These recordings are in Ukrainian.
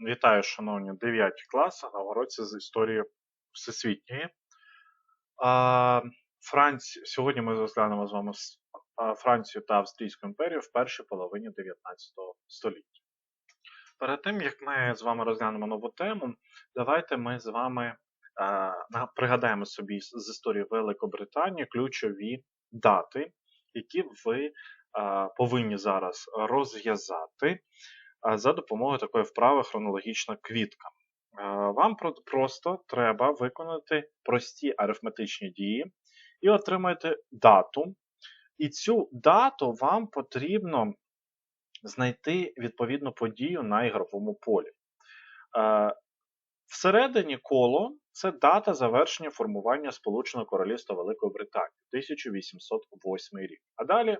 Вітаю, шановні 9 класи на уроці з історії всесвітньої. Франці... Сьогодні ми розглянемо з вами Францію та Австрійську імперію в першій половині 19 століття. Перед тим, як ми з вами розглянемо нову тему, давайте ми з вами пригадаємо собі з історії Великобританії ключові дати, які ви повинні зараз розв'язати за допомогою такої вправи хронологічна квітка. Вам просто треба виконати прості арифметичні дії і отримаєте дату. І цю дату вам потрібно знайти відповідну подію на ігровому полі. Всередині коло це дата завершення формування Сполученого Королівства Великої Британії 1808 рік. А далі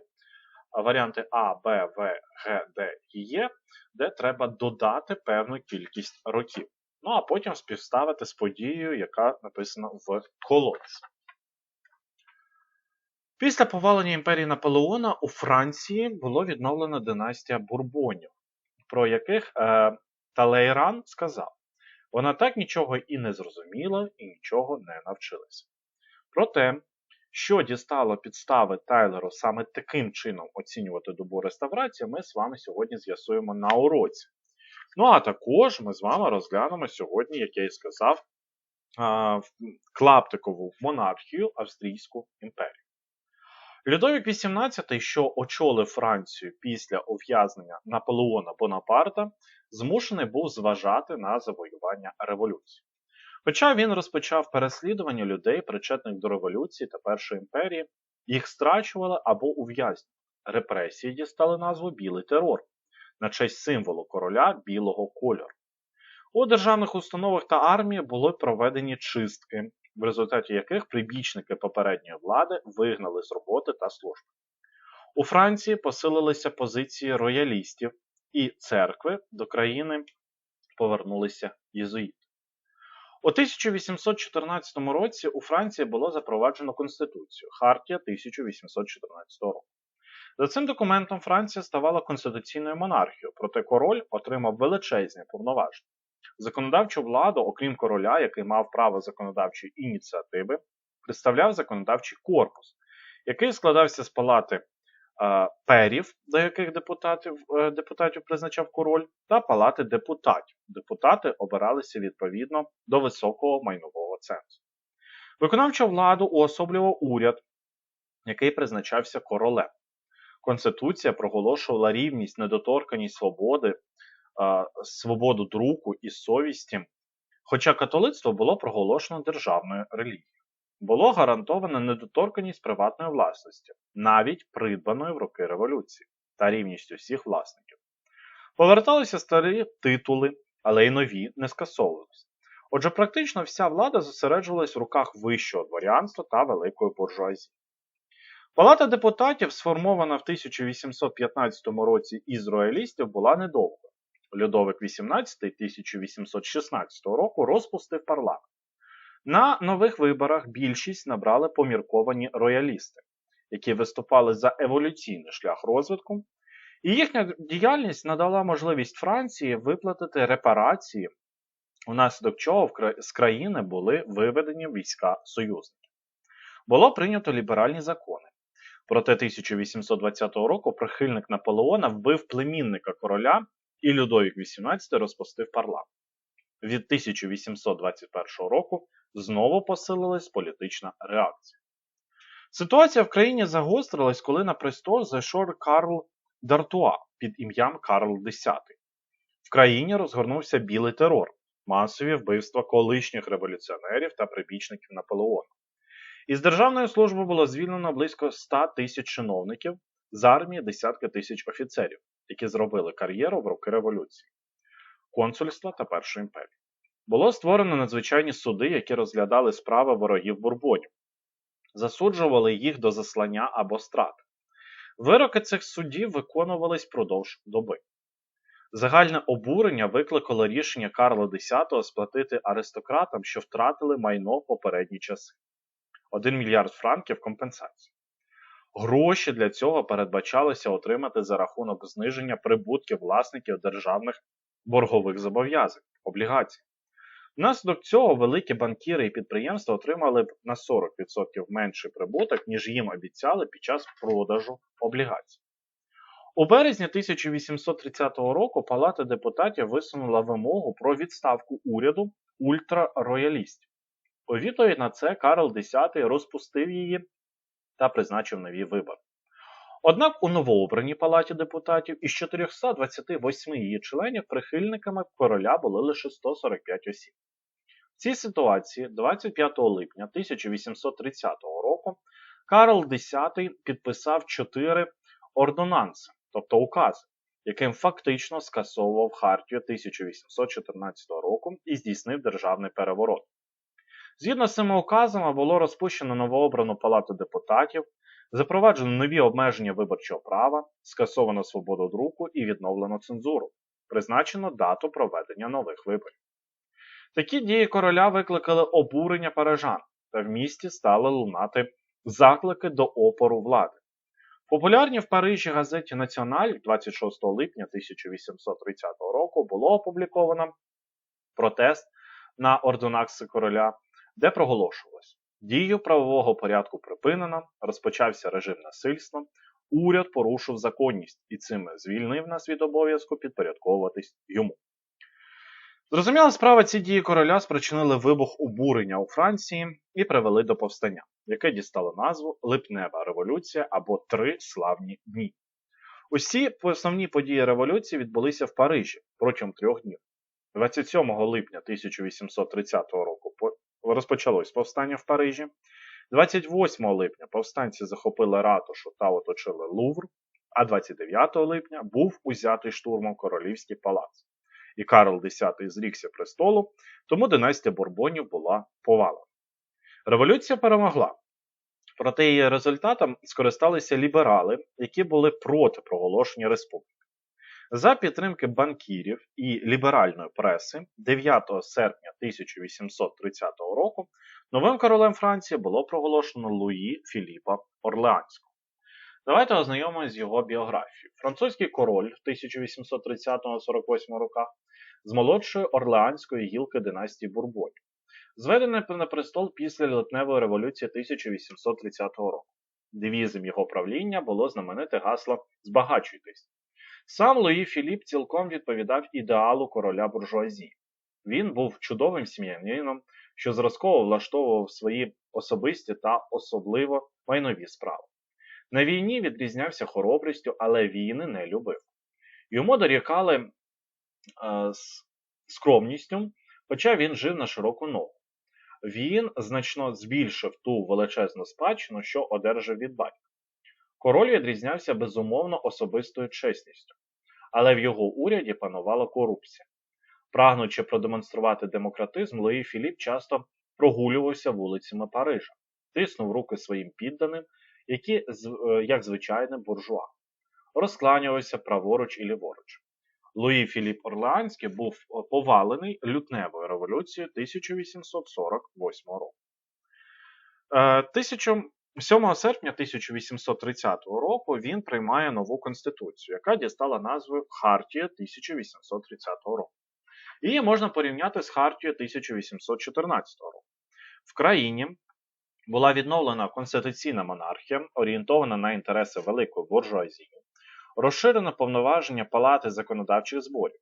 варіанти А, Б, В, Г, Д і Е, де треба додати певну кількість років. Ну а потім співставити з подією, яка написана в колодці. Після повалення імперії Наполеона у Франції було відновлена династія Бурбонів, про яких е, Талейран сказав: вона так нічого і не зрозуміла, і нічого не навчилася. Проте, що дістало підстави Тайлеру саме таким чином оцінювати добу реставрації, ми з вами сьогодні з'ясуємо на уроці. Ну а також ми з вами розглянемо сьогодні, як я і сказав, клаптикову монархію Австрійську імперію. Людовік XVIII, що очолив Францію після ув'язнення Наполеона Бонапарта, змушений був зважати на завоювання революції. Хоча він розпочав переслідування людей, причетних до революції та Першої імперії, їх страчували або ув'язнювали. Репресії дістали назву Білий терор на честь символу короля білого кольору. У державних установах та армії були проведені чистки, в результаті яких прибічники попередньої влади вигнали з роботи та служби. У Франції посилилися позиції роялістів, і церкви до країни повернулися єзуїти. У 1814 році у Франції було запроваджено Конституцію Хартія 1814 року. За цим документом Франція ставала конституційною монархією, проте король отримав величезні повноваження. Законодавчу владу, окрім короля, який мав право законодавчої ініціативи, представляв законодавчий корпус, який складався з палати перів, до яких депутатів, е, депутатів призначав король, та палати депутатів. Депутати обиралися відповідно до високого майнового цензу. Виконавчу владу уособлював уряд, який призначався королем. Конституція проголошувала рівність, недоторканість свободи, е, свободу друку і совісті, хоча католицтво було проголошено державною релігією. Було гарантовано недоторканість приватної власності, навіть придбаної в роки революції, та рівність усіх власників. Поверталися старі титули, але й нові не скасовувалися. Отже, практично вся влада зосереджувалась в руках вищого дворянства та великої буржуазії. Палата депутатів, сформована в 1815 році із роялістів, була недовго. Людовик XVIII 1816 року розпустив парламент. На нових виборах більшість набрали помірковані роялісти, які виступали за еволюційний шлях розвитку, і їхня діяльність надала можливість Франції виплатити репарації, внаслідок чого з країни були виведені війська союзників. Було прийнято ліберальні закони. Проте 1820 року прихильник Наполеона вбив племінника короля, і Людовік XVIII розпустив парламент. Від 1821 року знову посилилась політична реакція. Ситуація в країні загострилась, коли на престол зайшов Карл Д'Артуа під ім'ям Карл X. В країні розгорнувся білий терор, масові вбивства колишніх революціонерів та прибічників Наполеона. Із державної служби було звільнено близько 100 тисяч чиновників, з армії десятки тисяч офіцерів, які зробили кар'єру в роки революції, консульства та Першої імперії. Було створено надзвичайні суди, які розглядали справи ворогів бурбонів, засуджували їх до заслання або страти. Вироки цих судів виконувались впродовж доби. Загальне обурення викликало рішення Карла X сплатити аристократам, що втратили майно в попередні часи. 1 мільярд франків компенсації. Гроші для цього передбачалося отримати за рахунок зниження прибутків власників державних боргових зобов'язань, облігацій. Внаслідок цього великі банкіри і підприємства отримали б на 40% менший прибуток, ніж їм обіцяли під час продажу облігацій. У березні 1830 року Палата депутатів висунула вимогу про відставку уряду ультрароялістів. У відповідь на це Карл X розпустив її та призначив нові вибори. Однак у новообраній палаті депутатів із 428 її членів прихильниками короля були лише 145 осіб. В цій ситуації 25 липня 1830 року Карл X підписав чотири ордонанси, тобто укази, яким фактично скасовував Хартію 1814 року і здійснив державний переворот. Згідно з цими указами було розпущено новообрану палату депутатів, запроваджено нові обмеження виборчого права, скасовано свободу друку і відновлено цензуру, призначено дату проведення нових виборів. Такі дії короля викликали обурення парижан, та в місті стали лунати заклики до опору влади. Популярні в Парижі газеті Національ 26 липня 1830 року було опубліковано протест на ордонакси короля, де проголошувалось: дію правового порядку припинено, розпочався режим насильства, уряд порушив законність і цим звільнив нас від обов'язку підпорядковуватись йому. Зрозуміла справа, ці дії короля спричинили вибух обурення у Франції і привели до повстання, яке дістало назву Липнева революція або Три славні дні. Усі основні події революції відбулися в Парижі протягом трьох днів. 27 липня 1830 року розпочалось повстання в Парижі. 28 липня повстанці захопили ратушу та оточили Лувр, а 29 липня був узятий штурмом Королівський палац і Карл X зрікся престолу, тому династія Бурбонів була повалена. Революція перемогла. Проте її результатом скористалися ліберали, які були проти проголошення республіки. За підтримки банкірів і ліберальної преси 9 серпня 1830 року новим королем Франції було проголошено Луї Філіпа Орлеанського. Давайте ознайомимося з його біографією. Французький король в 1830-48 роках з молодшої Орлеанської гілки династії Бурбонів, зведений на престол після липневої революції 1830 року. Девізом його правління було знамените гасло Збагачуйтесь. Сам Луї Філіп цілком відповідав ідеалу короля буржуазії. Він був чудовим сім'янином, що зразково влаштовував свої особисті та особливо майнові справи. На війні відрізнявся хоробрістю, але війни не любив. Йому дорікали е, скромністю, хоча він жив на широку ногу. Він значно збільшив ту величезну спадщину, що одержав від батька. Король відрізнявся безумовно особистою чесністю, але в його уряді панувала корупція. Прагнучи продемонструвати демократизм, Луї Філіп часто прогулювався вулицями Парижа, тиснув руки своїм підданим які, е, як звичайне буржуа, розкланювався праворуч і ліворуч. Луї Філіп Орлеанський був е, повалений лютневою революцією 1848 року. 7 е, серпня 1830 року він приймає нову конституцію, яка дістала назву Хартія 1830 року. Її можна порівняти з Хартією 1814 року. В країні була відновлена конституційна монархія, орієнтована на інтереси великої буржуазії, розширено повноваження Палати законодавчих зборів.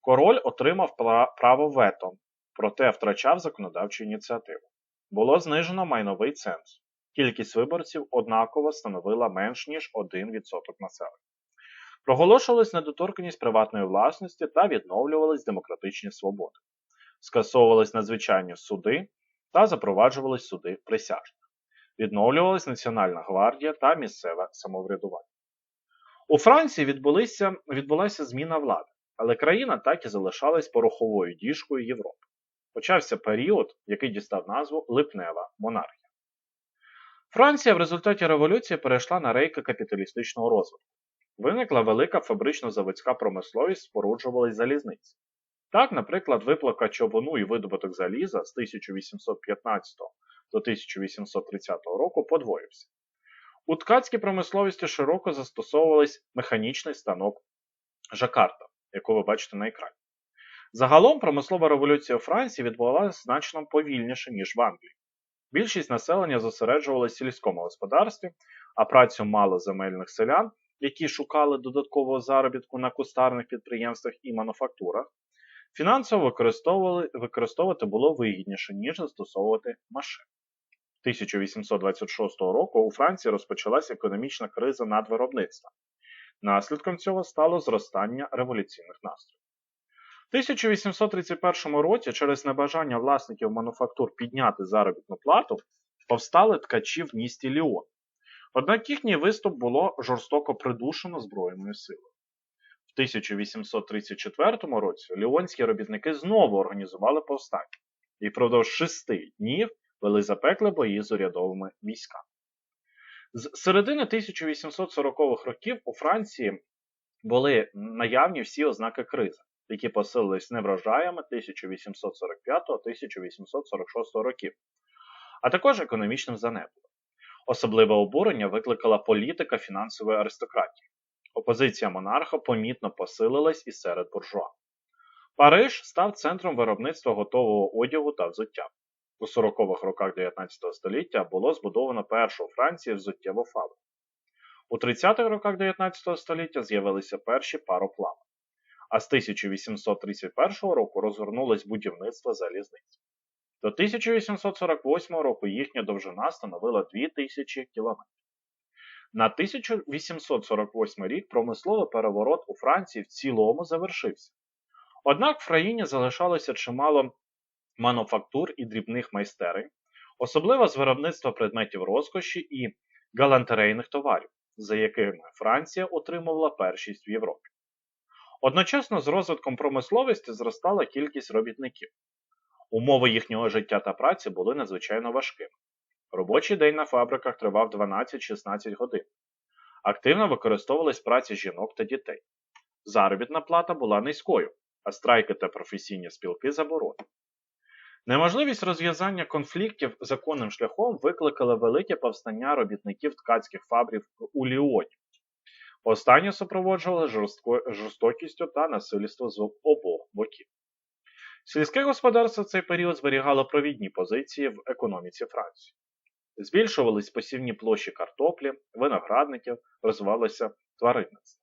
Король отримав право вето, проте втрачав законодавчу ініціативу. Було знижено майновий ценз. Кількість виборців однаково становила менш ніж 1% населення. Проголошувалась недоторканність приватної власності та відновлювались демократичні свободи. Скасовувались надзвичайні суди, та запроваджувались суди присяжних. Відновлювалась Національна гвардія та місцеве самоврядування. У Франції відбулися, відбулася зміна влади, але країна так і залишалась пороховою діжкою Європи. Почався період, який дістав назву Липнева монархія. Франція в результаті революції перейшла на рейки капіталістичного розвитку. Виникла велика фабрично-заводська промисловість, споруджувались залізниці. Так, наприклад, виплака човуну і видобуток заліза з 1815 до 1830 року подвоївся. У ткацькій промисловості широко застосовувались механічний станок жакарта, яку ви бачите на екрані. Загалом промислова революція у Франції відбувалася значно повільніше, ніж в Англії. Більшість населення зосереджувалася в сільському господарстві, а працю малоземельних селян, які шукали додаткового заробітку на кустарних підприємствах і мануфактурах, фінансово використовувати було вигідніше, ніж застосовувати машин. 1826 року у Франції розпочалася економічна криза надвиробництва. Наслідком цього стало зростання революційних настроїв. У 1831 році через небажання власників мануфактур підняти заробітну плату повстали ткачі в місті Ліон. Однак їхній виступ було жорстоко придушено Збройною силою. В 1834 році ліонські робітники знову організували повстання і впродовж шести днів вели запекли бої з урядовими військами. З середини 1840-х років у Франції були наявні всі ознаки кризи, які посилились неврожаями 1845-1846 років, а також економічним занепадом. Особливе обурення викликала політика фінансової аристократії. Опозиція монарха помітно посилилась і серед буржуа. Париж став центром виробництва готового одягу та взуття. У 40-х роках 19 століття було збудовано першу у Франції взуттєву фабрику. У 30-х роках 19 століття з'явилися перші пароплави, а з 1831 року розгорнулось будівництво залізниць. До 1848 року їхня довжина становила 2000 км. На 1848 рік промисловий переворот у Франції в цілому завершився. Однак в країні залишалося чимало мануфактур і дрібних майстерень, особливо з виробництва предметів розкоші і галантерейних товарів, за якими Франція отримувала першість в Європі. Одночасно з розвитком промисловості зростала кількість робітників. Умови їхнього життя та праці були надзвичайно важкими. Робочий день на фабриках тривав 12-16 годин. Активно використовувались праці жінок та дітей. Заробітна плата була низькою, а страйки та професійні спілки заборонені. Неможливість розв'язання конфліктів законним шляхом викликала велике повстання робітників ткацьких фабрик у Ліоні. Останнє супроводжували жорстокістю та насильством з обох боків. Сільське господарство в цей період зберігало провідні позиції в економіці Франції. Збільшувались посівні площі картоплі, виноградників, розвивалося тваринництво.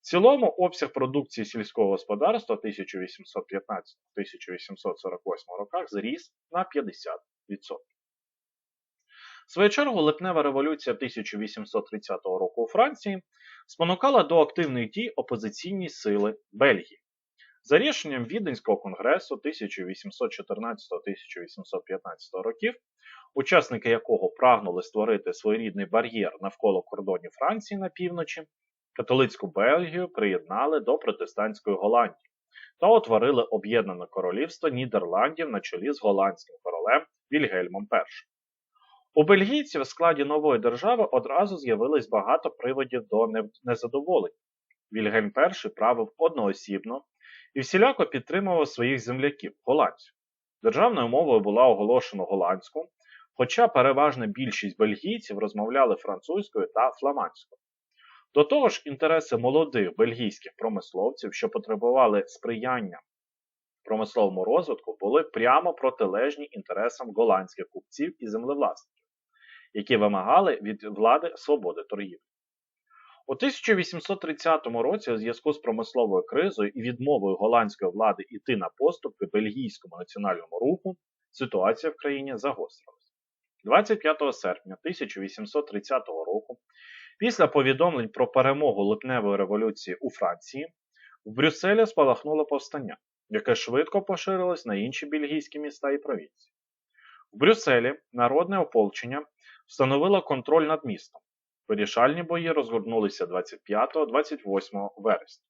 В цілому обсяг продукції сільського господарства 1815-1848 роках зріс на 50%. В свою чергу липнева революція 1830 року у Франції спонукала до активних дій опозиційні сили Бельгії. За рішенням Віденського конгресу 1814-1815 років, учасники якого прагнули створити своєрідний бар'єр навколо кордонів Франції на півночі, католицьку Бельгію приєднали до протестантської Голландії та утворили Об'єднане Королівство Нідерландів на чолі з голландським королем Вільгельмом І. У бельгійців в складі нової держави одразу з'явилось багато приводів до незадоволення. Вільгельм І правив одноосібно і всіляко підтримував своїх земляків голландців. Державною мовою була оголошена голландську, хоча переважна більшість бельгійців розмовляли французькою та фламандською. До того ж, інтереси молодих бельгійських промисловців, що потребували сприяння промисловому розвитку, були прямо протилежні інтересам голландських купців і землевласників, які вимагали від влади свободи торгівлі. У 1830 році, у зв'язку з промисловою кризою і відмовою голландської влади йти на поступки бельгійському національному руху, ситуація в країні загострилась. 25 серпня 1830 року Після повідомлень про перемогу липневої революції у Франції в Брюсселі спалахнуло повстання, яке швидко поширилось на інші бельгійські міста і провінції. В Брюсселі народне ополчення встановило контроль над містом. Вирішальні бої розгорнулися 25-28 вересня.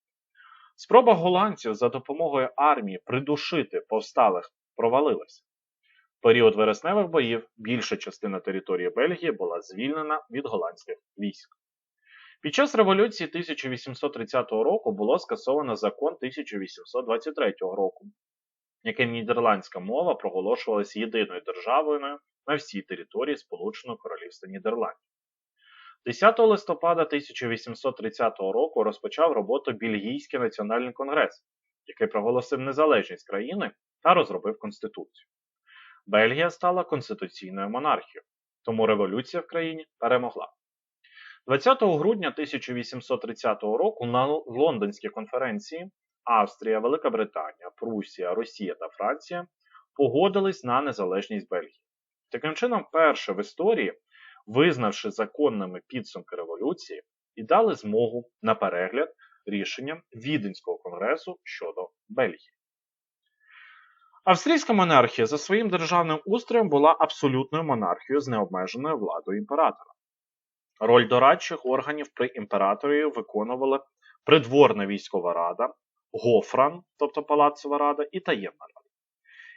Спроба голландців за допомогою армії придушити повсталих провалилася період вересневих боїв більша частина території Бельгії була звільнена від голландських військ. Під час революції 1830 року було скасовано закон 1823 року, яким нідерландська мова проголошувалася єдиною державою на всій території Сполученого Королівства Нідерландів. 10 листопада 1830 року розпочав роботу Бельгійський національний конгрес, який проголосив незалежність країни та розробив конституцію. Бельгія стала конституційною монархією, тому революція в країні перемогла. 20 грудня 1830 року на Лондонській конференції Австрія, Велика Британія, Прусія, Росія та Франція погодились на незалежність Бельгії. Таким чином, перше в історії, визнавши законними підсумки революції, і дали змогу на перегляд рішенням Віденського конгресу щодо Бельгії. Австрійська монархія за своїм державним устроєм була абсолютною монархією з необмеженою владою імператора. Роль дорадчих органів при імператорі виконувала придворна військова рада, гофран, тобто палацова рада, і таємна рада.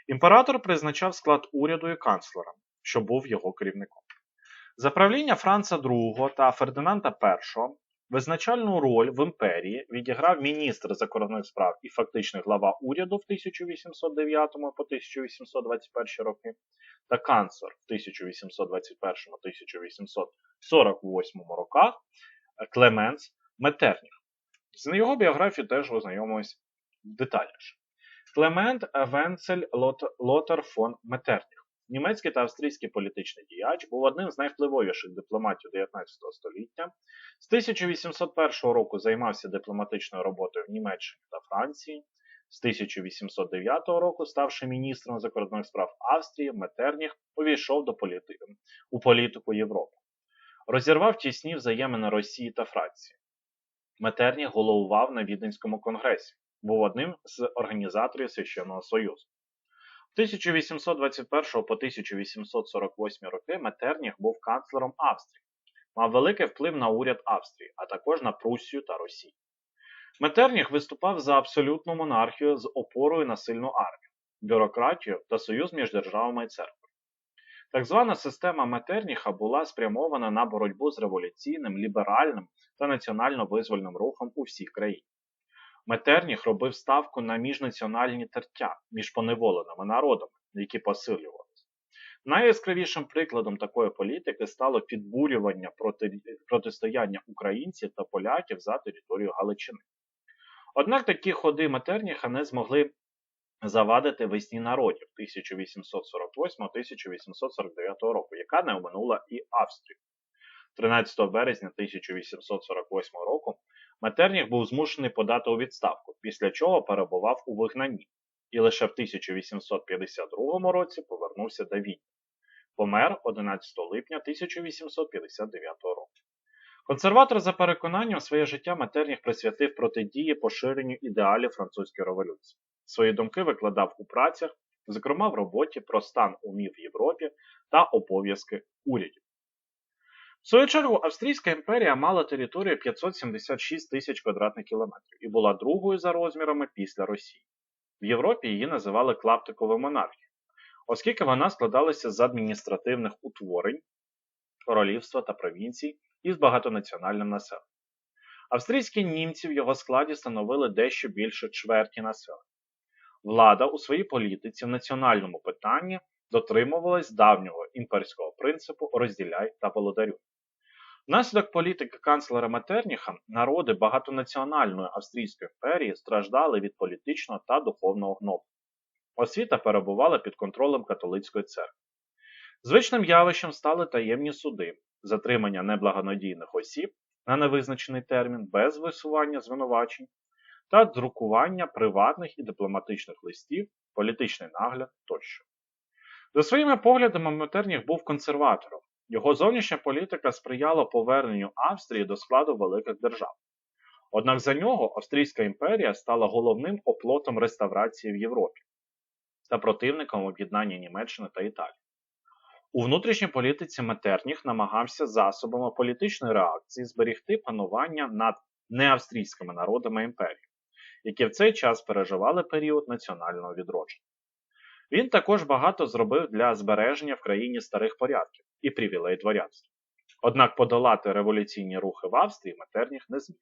Імператор призначав склад уряду і канцлера, що був його керівником. За правління Франца II та Фердинанда І визначальну роль в імперії відіграв міністр закордонних справ і фактичний глава уряду в 1809 по 1821 роки та канцлер в 1821-1848 роках Клеменс Метерніх. З його біографією теж ознайомились детальніше. Клемент Венцель Лотер фон Метерніх. Німецький та австрійський політичний діяч був одним з найвпливовіших дипломатів 19 століття. З 1801 року займався дипломатичною роботою в Німеччині та Франції. З 1809 року, ставши міністром закордонних справ Австрії, Метерніх увійшов до політики, у політику Європи. Розірвав тісні взаємини Росії та Франції. Метерніх головував на Віденському конгресі, був одним з організаторів Священного Союзу. 1821 по 1848 роки Метерніх був канцлером Австрії, мав великий вплив на уряд Австрії, а також на Пруссію та Росію. Метерніх виступав за абсолютну монархію з опорою на сильну армію, бюрократію та союз між державами і церквою. Так звана система Метерніха була спрямована на боротьбу з революційним, ліберальним та національно-визвольним рухом у всій країні. Метерніх робив ставку на міжнаціональні тертя між поневоленими народами, які посилювалися. Найяскравішим прикладом такої політики стало підбурювання проти... протистояння українців та поляків за територію Галичини. Однак такі ходи Метерніха не змогли завадити весні народів 1848-1849 року, яка не оминула і Австрію. 13 березня 1848 року Метерніх був змушений подати у відставку, після чого перебував у вигнанні, і лише в 1852 році повернувся до Відні. Помер 11 липня 1859 року. Консерватор за переконанням своє життя Метерніх присвятив протидії поширенню ідеалів французької революції. Свої думки викладав у працях, зокрема в роботі про стан умів в Європі та обов'язки урядів. В свою чергу Австрійська імперія мала територію 576 тисяч квадратних кілометрів і була другою за розмірами після Росії. В Європі її називали клаптиковою монархією, оскільки вона складалася з адміністративних утворень, королівства та провінцій із багатонаціональним населенням. Австрійські німці в його складі становили дещо більше чверті населення. Влада у своїй політиці в національному питанні дотримувалась давнього імперського принципу розділяй та володарю. Внаслідок політики канцлера Метерніха народи багатонаціональної Австрійської імперії страждали від політичного та духовного гнобу. Освіта перебувала під контролем католицької церкви. Звичним явищем стали таємні суди, затримання неблагонадійних осіб на невизначений термін без висування звинувачень та друкування приватних і дипломатичних листів, політичний нагляд тощо. За своїми поглядами Метерніх був консерватором. Його зовнішня політика сприяла поверненню Австрії до складу великих держав. Однак за нього Австрійська імперія стала головним оплотом реставрації в Європі та противником об'єднання Німеччини та Італії. У внутрішній політиці Метерніх намагався засобами політичної реакції зберегти панування над неавстрійськими народами імперії, які в цей час переживали період національного відродження. Він також багато зробив для збереження в країні старих порядків і привілей дворянства. Однак подолати революційні рухи в Австрії Метерніх не зміг.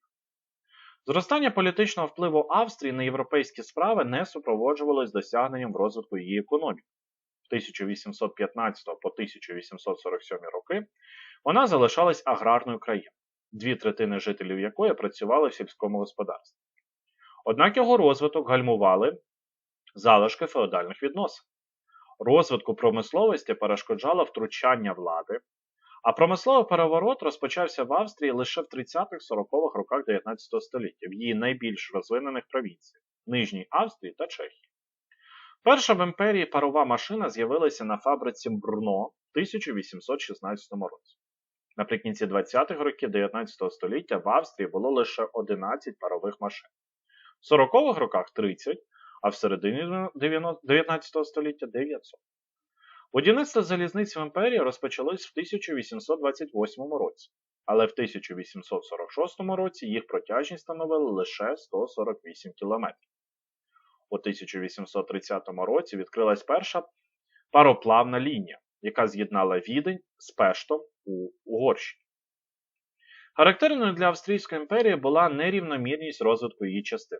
Зростання політичного впливу Австрії на європейські справи не супроводжувалось досягненням розвитку її економіки. З 1815 по 1847 роки вона залишалась аграрною країною, дві третини жителів якої працювали в сільському господарстві. Однак його розвиток гальмували залишки феодальних відносин. Розвитку промисловості перешкоджало втручання влади, а промисловий переворот розпочався в Австрії лише в 30-40-х роках 19 століття в її найбільш розвинених провінціях Нижній Австрії та Чехії. Перша в імперії парова машина з'явилася на фабриці Брно в 1816 році. Наприкінці 20-х років 19 століття в Австрії було лише 11 парових машин. В 40-х роках 30, а в середині 19 століття 900. Будівництво залізниць в імперії розпочалось в 1828 році, але в 1846 році їх протяжність становила лише 148 км. У 1830 році відкрилась перша пароплавна лінія, яка з'єднала Відень з Пештом у Угорщині. Характерною для Австрійської імперії була нерівномірність розвитку її частин.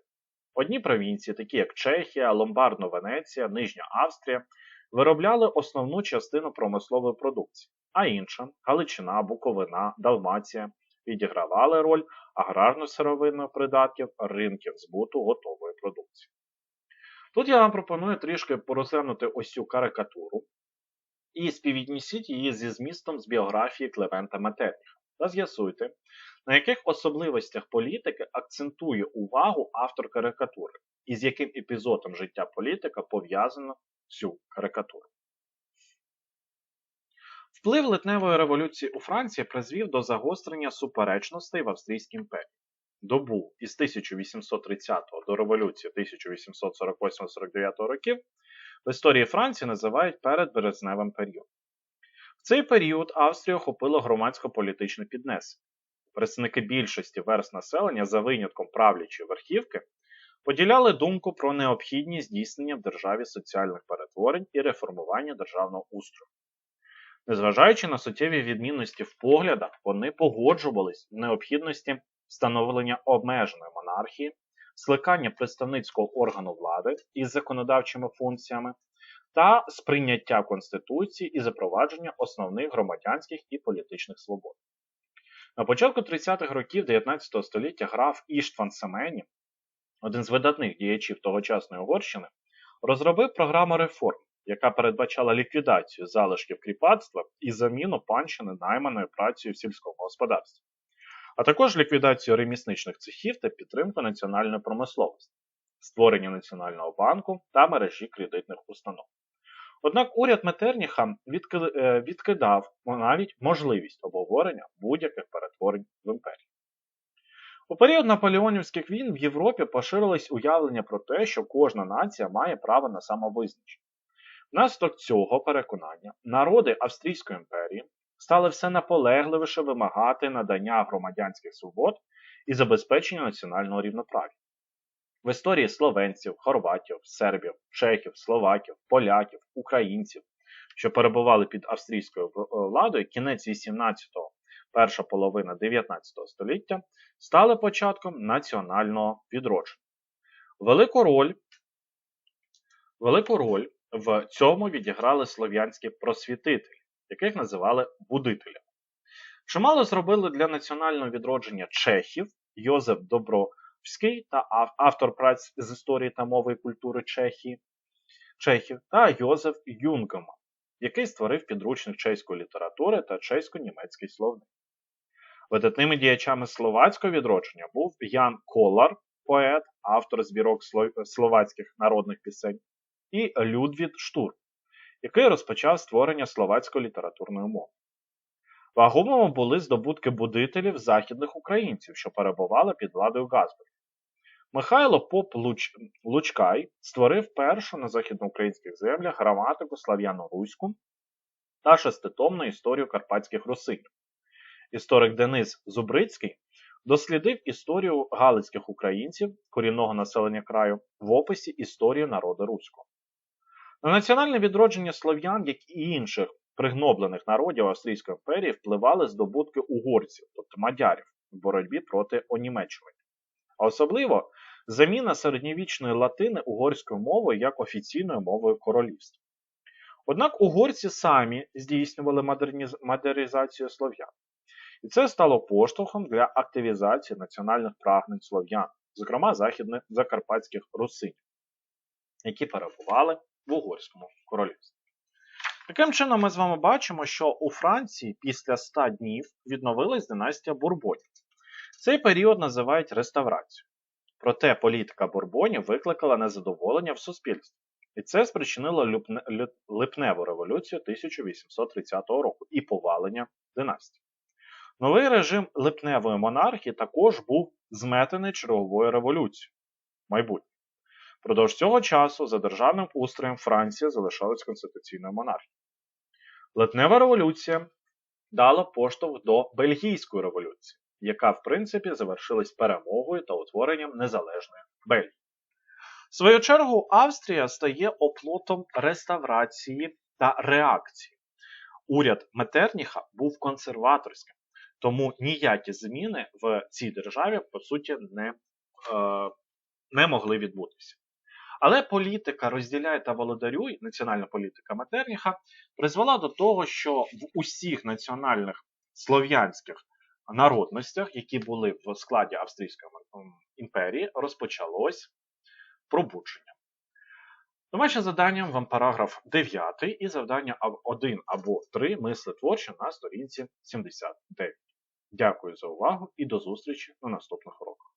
Одні провінції, такі як Чехія, Ломбардно Венеція, Нижня Австрія, виробляли основну частину промислової продукції, а інша Галичина, Буковина, Далмація відігравали роль аграрно-сировинних придатків ринків збуту готової продукції. Тут я вам пропоную трішки порозглянути ось цю карикатуру і співвіднісіть її зі змістом з біографії Клевента Метерніха та з'ясуйте, на яких особливостях політики акцентує увагу автор карикатури, і з яким епізодом життя політика пов'язано цю карикатуру. Вплив литневої революції у Франції призвів до загострення суперечностей в Австрійській імперії. Добу із 1830 до революції 1848-49 років в історії Франції називають передберезневим періодом. В цей період Австрію охопило громадсько-політичне піднесення. Представники більшості верст населення за винятком правлячої верхівки поділяли думку про необхідність здійснення в державі соціальних перетворень і реформування державного устрою. Незважаючи на суттєві відмінності в поглядах, вони погоджувались в необхідності встановлення обмеженої монархії, скликання представницького органу влади із законодавчими функціями та сприйняття Конституції і запровадження основних громадянських і політичних свобод. На початку 30-х років 19 століття граф Іштван Семені один з видатних діячів тогочасної Угорщини, розробив програму реформ, яка передбачала ліквідацію залишків кріпацтва і заміну панщини найманою працею в сільському господарстві, а також ліквідацію ремісничних цехів та підтримку національної промисловості, створення Національного банку та мережі кредитних установ. Однак уряд Метерніха е, відкидав навіть можливість обговорення будь-яких перетворень в імперії. У період наполеонівських війн в Європі поширилось уявлення про те, що кожна нація має право на самовизначення. Внаслідок цього переконання народи Австрійської імперії стали все наполегливіше вимагати надання громадянських свобод і забезпечення національного рівноправ'я. В історії словенців, хорватів, сербів, чехів, словаків, поляків, українців, що перебували під австрійською владою, кінець 18-го перша половина 19 століття стали початком національного відродження. Велику роль велику роль в цьому відіграли слов'янські просвітителі, яких називали будителями. Чимало зробили для національного відродження чехів Йозеф Добровський та автор праць з історії та мови і культури Чехії, Чехів та Йозеф Юнгема, який створив підручник чеської літератури та чесько-німецький словник. Видатними діячами словацького відродження був Ян Колар, поет, автор збірок словацьких народних пісень, і Людвід Штур, який розпочав створення словацької літературної мови. Вагомими були здобутки будителів західних українців, що перебували під владою Газберга. Михайло Поп Луч... Лучкай створив першу на західноукраїнських землях граматику слав'яно-руську та шеститомну історію карпатських русинів. Історик Денис Зубрицький дослідив історію галицьких українців, корінного населення краю, в описі історії народу руського. На національне відродження слов'ян, як і інших пригноблених народів Австрійської імперії, впливали здобутки угорців, тобто мадярів, в боротьбі проти онімечування. А особливо заміна середньовічної латини угорською мовою як офіційною мовою королівства. Однак угорці самі здійснювали модернізацію слов'ян. І це стало поштовхом для активізації національних прагнень слов'ян, зокрема західних закарпатських русинів, які перебували в Угорському королівстві. Таким чином, ми з вами бачимо, що у Франції після 100 днів відновилась династія Бурбонів. Цей період називають реставрацією. Проте політика Бурбонів викликала незадоволення в суспільстві. І це спричинило липневу революцію 1830 року і повалення династії. Новий режим липневої монархії також був зметений черговою революцією майбутнє. Продовж цього часу за державним устроєм Франція залишалась конституційною монархією. Липнева революція дала поштовх до Бельгійської революції, яка, в принципі, завершилась перемогою та утворенням незалежної Бельгії. В свою чергу, Австрія стає оплотом реставрації та реакції. Уряд Метерніха був консерваторським, тому ніякі зміни в цій державі, по суті, не, е, не могли відбутися. Але політика розділяє та володарюй, національна політика Метерніха, призвела до того, що в усіх національних слов'янських народностях, які були в складі Австрійської імперії, розпочалось пробудження. Домашнє завданням вам параграф 9 і завдання 1 або 3 мисли творче на сторінці 79. Дякую за увагу і до зустрічі на наступних уроках.